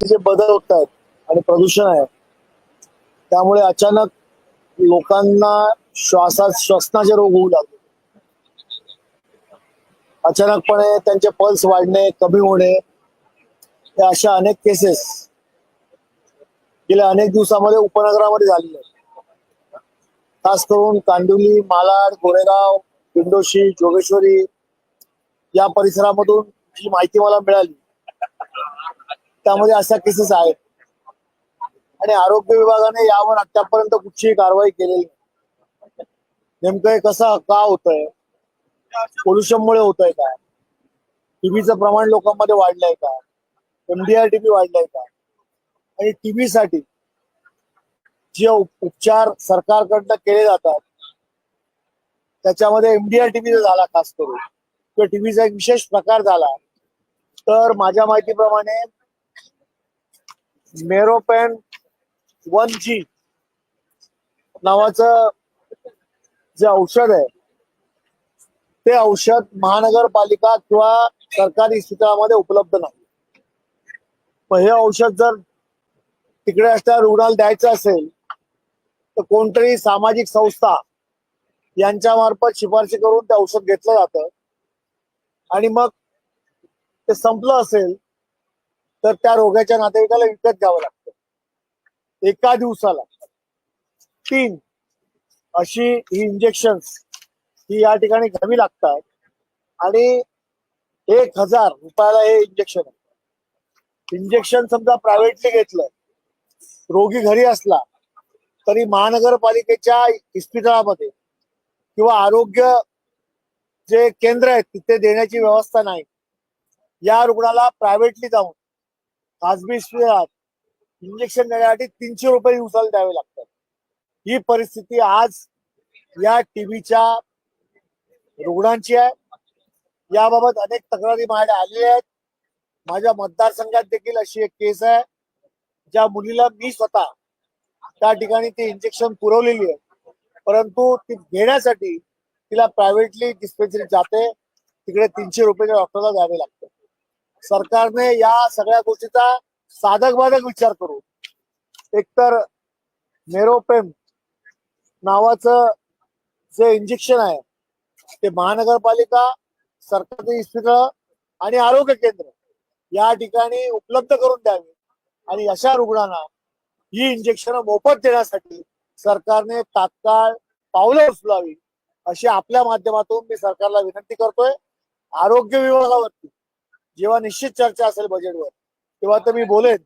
जे बदल होत आहेत आणि प्रदूषण आहे त्यामुळे अचानक लोकांना श्वासात श्वसनाचे रोग होऊ लागले. अचानकपणे त्यांचे पल्स वाढणे कमी होणे या अशा अनेक केसेस गेल्या अनेक दिवसामध्ये उपनगरामध्ये झालेले आहेत. खास करून कांदिवली मालाड गोरेगाव पिंडोशी जोगेश्वरी या परिसरामधून जी माहिती मला मिळाली त्यामध्ये अशा केसेस आहेत. आणि आरोग्य विभागाने यावर आतापर्यंत कुठचीही कारवाई केलेली नाही. नेमकं हे कसं का होतंय? पोल्युशनमुळे होतंय का? टीबीचं प्रमाण लोकांमध्ये वाढलंय का? एमडीआर टीबी वाढलंय का? आणि टीबीसाठी जे उपचार सरकारकडनं केले जातात त्याच्यामध्ये एमडीआर टीबीचा झाला खास करून किंवा टीबीचा एक विशेष प्रकार झाला तर माझ्या माहितीप्रमाणे मेरोपॅन वन जी नावाचं जे औषध आहे ते औषध महानगरपालिका किंवा सरकारी इस्पितळामध्ये उपलब्ध नाही. पण हे औषध जर तिकडे असल्या रुग्णाला द्यायचं असेल तर कोणतरी सामाजिक संस्था यांच्या मार्फत शिफारशी करून ते औषध घेतलं जातं. आणि मग ते संपलं असेल तर त्या रोगाच्या नातेवाईकाला विकत घ्यावं लागतं. एका दिवसाला. तीन. अशी ही इंजेक्शन ही या ठिकाणी घ्यावी लागतात. आणि एक हजार रुपयाला हे इंजेक्शन आहे. इंजेक्शन समजा प्रायव्हेटली घेतलं रोगी घरी असला तरी महानगरपालिकेच्या इस्पितळामध्ये किंवा आरोग्य जे केंद्र आहेत तिथे देण्याची व्यवस्था नाही. या रुग्णाला प्रायव्हेटली जाऊन खासगी इस्पितळात इंजेक्शन देण्यासाठी तीनशे रुपये दिवसाला द्यावे लागतात. ही परिस्थिती आज या टीबीच्या रुग्णांची आहे. याबाबत अनेक तक्रारी माझ्या आलेल्या आहेत. माझ्या मतदारसंघात देखील अशी एक केस आहे. ज्या मुलीला मी स्वतः त्या ठिकाणी ती इंजेक्शन पुरवलेली आहे. परंतु ती घेण्यासाठी तिला प्रायव्हेटली डिस्पेन्सरी जाते. तिकडे तीनशे रुपये डॉक्टरला द्यावे लागतात. सरकारने या सगळ्या गोष्टीचा साधक बाधक विचार करू. एकतर मेरोपेम नावाचं जे इंजेक्शन आहे ते महानगरपालिका सरकारी इस्पितळ आणि आरोग्य केंद्र या ठिकाणी उपलब्ध करून द्यावे. आणि अशा रुग्णांना ही इंजेक्शन मोफत देण्यासाठी सरकारने तात्काळ पावलं उचलावी अशी आपल्या माध्यमातून मी सरकारला विनंती करतोय. आरोग्य विभागावरती जेव्हा निश्चित चर्चा असेल बजेटवर तेव्हा तर मी बोलेन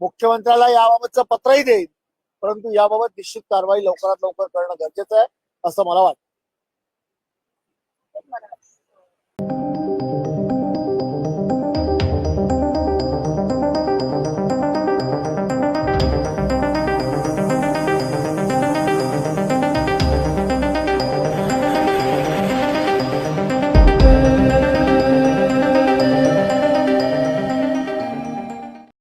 मुख्यमंत्र्याला याबाबतचं पत्रही देईन परंतु याबाबत निश्चित कारवाई लवकरात लवकर करणं गरजेचं आहे असं मला वाटतं.